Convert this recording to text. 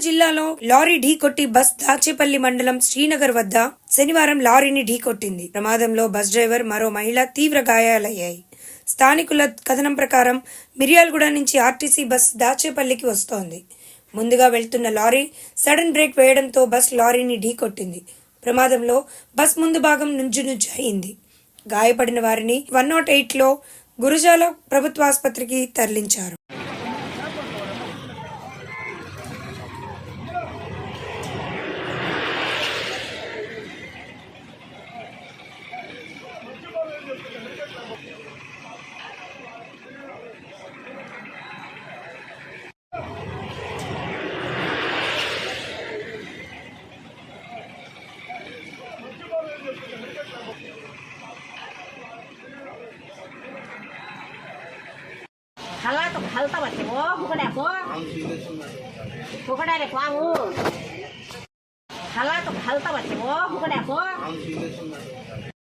జిల్లాలో lorry ఢీకొట్టి bus Dachepalli మండలం శ్రీనగర్ వద్ద శనివారం లారీని ఢీకొట్టింది ప్రమాదంలో బస్ డ్రైవర్ మరో మహిళ తీవ్ర గాయాలయ్యాయి. స్థానికుల కథనం ప్రకారం మిర్యాలగూడ నుంచి ఆర్టీసీ బస్ దాచేపల్లికి వస్తోంది. ముందుగా వెళ్తున్న లారీ సడన్ బ్రేక్ వేయడంతో బస్ లారీని ఢీకొట్టింది ప్రమాదంలో బస్ ముందు భాగం నుంజు నుంజు అయింది. గాయపడిన వారిని వన్ నాట్ ఎయిట్లో గురుజాల ప్రభుత్వాసుపత్రికి తరలించారు. খালা তো খালতা বাচ্চে গো ফুকনে গো ফুকনে রে খাওয়া খালা তো খালতা বাচ্চে গো ফুকনে